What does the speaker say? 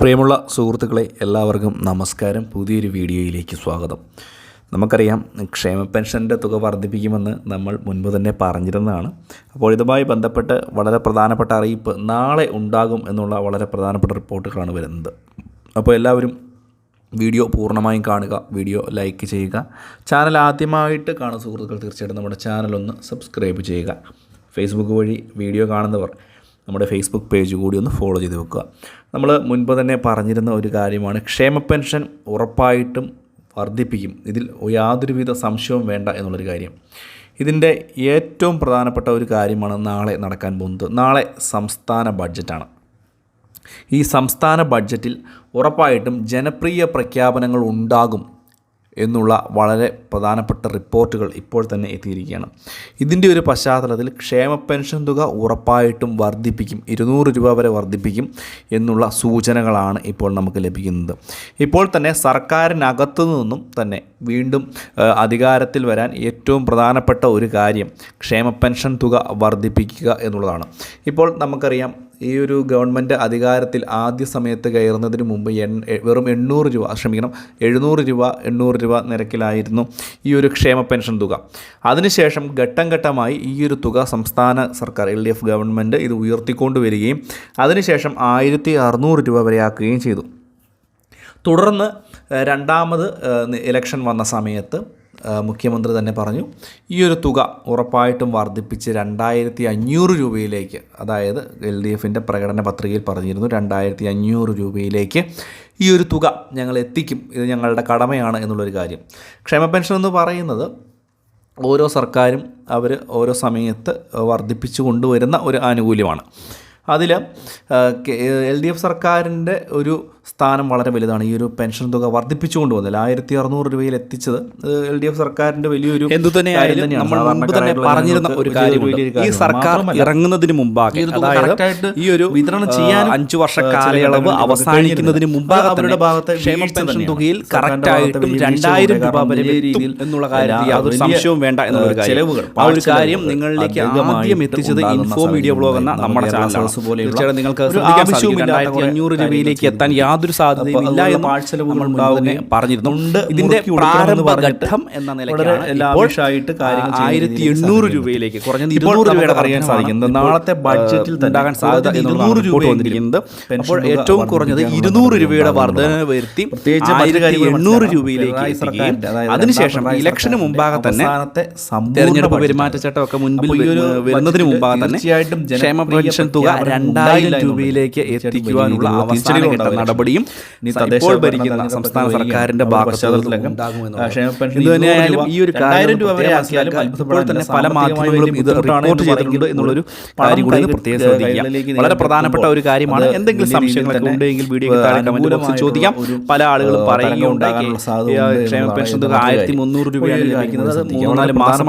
പ്രിയമുള്ള സുഹൃത്തുക്കളെ എല്ലാവർക്കും നമസ്കാരം. പുതിയൊരു വീഡിയോയിലേക്ക് സ്വാഗതം. നമുക്കറിയാം ക്ഷേമ പെൻഷന്റെ തുക വർദ്ധിപ്പിക്കുമെന്ന് നമ്മൾ മുൻപ് തന്നെ പറഞ്ഞിരുന്നതാണ്. അപ്പോൾ ഇതുമായി ബന്ധപ്പെട്ട് വളരെ പ്രധാനപ്പെട്ട അറിയിപ്പ് നാളെ ഉണ്ടാകും എന്നുള്ള വളരെ പ്രധാനപ്പെട്ട റിപ്പോർട്ടുകളാണ് വരുന്നത്. അപ്പോൾ എല്ലാവരും വീഡിയോ പൂർണമായും കാണുക വീഡിയോ ലൈക്ക് ചെയ്യുക. ചാനൽ ആദ്യമായിട്ട് കാണുന്ന സുഹൃത്തുക്കൾ തീർച്ചയായിട്ടും നമ്മുടെ ചാനലൊന്ന് സബ്സ്ക്രൈബ് ചെയ്യുക. ഫേസ്ബുക്ക് വഴി വീഡിയോ കാണുന്നവർ നമ്മുടെ ഫേസ്ബുക്ക് പേജ് കൂടി ഒന്ന് ഫോളോ ചെയ്ത് വെക്കുക. നമ്മൾ മുൻപ് തന്നെ പറഞ്ഞിരുന്ന ഒരു കാര്യമാണ് ക്ഷേമ പെൻഷൻ ഉറപ്പായിട്ടും വർദ്ധിപ്പിക്കും. ഇതിൽ യാതൊരുവിധ സംശയവും വേണ്ട എന്നുള്ളൊരു കാര്യം. ഇതിന്റെ ഏറ്റവും പ്രധാനപ്പെട്ട ഒരു കാര്യമാണ് നാളെ നടക്കാൻ പോകുന്നത്. നാളെ സംസ്ഥാന ബഡ്ജറ്റാണ്. ഈ സംസ്ഥാന ബഡ്ജറ്റിൽ ഉറപ്പായിട്ടും ജനപ്രിയ പ്രഖ്യാപനങ്ങൾ ഉണ്ടാകും എന്നുള്ള വളരെ പ്രധാനപ്പെട്ട റിപ്പോർട്ടുകൾ ഇപ്പോൾ തന്നെ എത്തിയിരിക്കുകയാണ്. ഇതിന്റെ ഒരു പശ്ചാത്തലത്തിൽ ക്ഷേമ പെൻഷൻ തുക ഉറപ്പായിട്ടും വർദ്ധിപ്പിക്കും ഇരുന്നൂറ് രൂപ വരെ വർദ്ധിപ്പിക്കും എന്നുള്ള സൂചനകളാണ് ഇപ്പോൾ നമുക്ക് ലഭിക്കുന്നത്. ഇപ്പോൾ തന്നെ സർക്കാരിനകത്തു നിന്നും തന്നെ വീണ്ടും അധികാരത്തിൽ വരാൻ ഏറ്റവും പ്രധാനപ്പെട്ട ഒരു കാര്യം ക്ഷേമ പെൻഷൻ തുക വർദ്ധിപ്പിക്കുക എന്നുള്ളതാണ്. ഇപ്പോൾ നമുക്കറിയാം ഈ ഒരു ഗവൺമെന്റ് അധികാരത്തിൽ ആദ്യ സമയത്ത് കയറുന്നതിന് മുമ്പ് എൺ വെറും എണ്ണൂറ് രൂപ ക്ഷമിക്കണം എഴുന്നൂറ് രൂപ എണ്ണൂറ് രൂപ നിരക്കിലായിരുന്നു ഈ ഒരു ക്ഷേമ പെൻഷൻ തുക. അതിനുശേഷം ഘട്ടം ഘട്ടമായി ഈ ഒരു തുക സംസ്ഥാന സർക്കാർ എൽ ഡി എഫ് ഗവൺമെന്റ് ഇത് ഉയർത്തിക്കൊണ്ട് വരികയും അതിനുശേഷം ആയിരത്തി അറുന്നൂറ് രൂപ വരെയാക്കുകയും ചെയ്തു. തുടർന്ന് രണ്ടാമത് ഇലക്ഷൻ വന്ന സമയത്ത് മുഖ്യമന്ത്രി തന്നെ പറഞ്ഞു ഈ ഒരു തുക ഉറപ്പായിട്ടും വർദ്ധിപ്പിച്ച് രണ്ടായിരത്തി അഞ്ഞൂറ് രൂപയിലേക്ക് അതായത് എൽ ഡി എഫിന്റെ പ്രകടന പത്രികയിൽ പറഞ്ഞിരുന്നു രണ്ടായിരത്തി അഞ്ഞൂറ് രൂപയിലേക്ക് ഈ ഒരു തുക ഞങ്ങൾ എത്തിക്കും. ഇത് ഞങ്ങളുടെ കടമയാണ് എന്നുള്ളൊരു കാര്യം. ക്ഷേമ പെൻഷൻ എന്ന് പറയുന്നത് ഓരോ സർക്കാരും അവർ ഓരോ സമയത്ത് വർദ്ധിപ്പിച്ചു കൊണ്ടുവരുന്ന ഒരു ആനുകൂല്യമാണ്. അതിൽ എൽ ഡി എഫ് സർക്കാരിന്റെ ഒരു സ്ഥാനം വളരെ വലുതാണ്. ഈ ഒരു പെൻഷൻ തുക വർദ്ധിപ്പിച്ചുകൊണ്ട് പോകുന്നത് ആയിരത്തി അറുന്നൂറ് രൂപയിൽ എത്തിച്ചത് എൽ ഡി എഫ് സർക്കാരിന്റെ വലിയൊരു എന്തു തന്നെയായാലും നമ്മൾ മുമ്പ് തന്നെ പറഞ്ഞിരുന്ന ഒരു കാര്യം ഈ സർക്കാർ ഇറങ്ങുന്നതിന് മുമ്പാകെ അതായത് ഈ ഒരു വിതരണം ചെയ്യാൻ അഞ്ചു വർഷ കാലയളവ് അവസാനിക്കുന്നതിന് മുമ്പാകെ അവരുടെ ഭാഗത്തെ ക്ഷേമ പെൻഷൻ തുകയിൽ കറക്റ്റായിട്ടും രണ്ടായിരം രൂപ വരെ വലിയ രീതിയിൽ എന്നുള്ള കാര്യത്തിൽ യാതൊരു സംശയവും വേണ്ട എന്നുള്ള കാര്യം. ചെലവുകൾ, ആ ഒരു കാര്യം നിങ്ങളിലേക്ക് ആദ്യം എത്തിച്ചത് ഇൻഫോ മീഡിയ ബ്ലോഗ് എന്ന നമ്മുടെ കേരള സദസ്സ് പോലെയുള്ള നിങ്ങൾക്ക് കുറേ അഞ്ഞൂറ് രൂപയിലേക്ക് എത്താൻ യാതൊരു സാധ്യതയും അപ്പോൾ ഇല്ല എന്ന് ഉണ്ടാവുകയും പറഞ്ഞിരുന്നു ഇതിന്റെ മുറുക്കി കൊടുക്കണമെന്ന് ഘട്ടം എന്ന ചെയ്യുന്ന ആയിരത്തി എണ്ണൂറ്. രൂപയിലേക്ക് കുറഞ്ഞത് ഇരുന്നൂറ് രൂപയുടെ അറിയാൻ സാധിക്കുന്നത് നാളത്തെ ബഡ്ജറ്റിൽ ഉണ്ടാകാൻ സാധ്യത ഇരുന്നൂറ് രൂപ വന്നിരിക്കുന്നത് അപ്പോൾ ഏറ്റവും കുറഞ്ഞത് ഇരുന്നൂറ് രൂപയുടെ. വർധന വരുത്തി പ്രത്യേകിച്ച് എണ്ണൂറ് രൂപയിലേക്ക് അതിനുശേഷം ഇലക്ഷന് മുമ്പാകെ തന്നെ തെരഞ്ഞെടുപ്പ്. പെരുമാറ്റച്ചട്ടം ഒക്കെ മുൻപിൽ വരുന്നതിന് മുമ്പാകെ തന്നെ ക്ഷേമ പെൻഷൻ തുക രണ്ടായിരം രൂപയിലേക്ക് എത്തിക്കുവാനുള്ള തീർച്ചയായിട്ടും അവസാന തിരിച്ചടികൾ ഘട്ട ഉണ്ടാവും. നടപടിയും ഇപ്പോൾ ഭരിക്കുന്ന സംസ്ഥാന സർക്കാരിന്റെ വരികയാണ്. ഭാഗത്തു പശ്ചാത്തലത്തിലൊക്കെ ഉണ്ടാകുമെന്നുള്ളത്. ക്ഷേമ പെൻഷൻ എന്ത് തന്നെയായാലും ഈ ഒരു കാര്യം രൂപ വരെ ഇപ്പോൾ തന്നെ പല മാധ്യമങ്ങളും ഇത് റിപ്പോർട്ട് ചെയ്തിട്ടുണ്ട് എന്നുള്ളൊരു കാര്യം കൂടി പ്രത്യേകം ശ്രദ്ധിക്കുക വളരെ പ്രധാനപ്പെട്ട ഒരു കാര്യമാണ് എന്തെങ്കിലും സംശയങ്ങളൊക്കെ ഉണ്ടെങ്കിൽ വീഡിയോ കമന്റ് ബോക്സിൽ ചോദിക്കാം പല ആളുകളും പറയുകയുണ്ടായി ക്ഷേമ പെൻഷൻ തുക ആയിരത്തി മുന്നൂറ് രൂപയാണ് ലഭിക്കുന്നത്. മൂന്നാൽ മാസം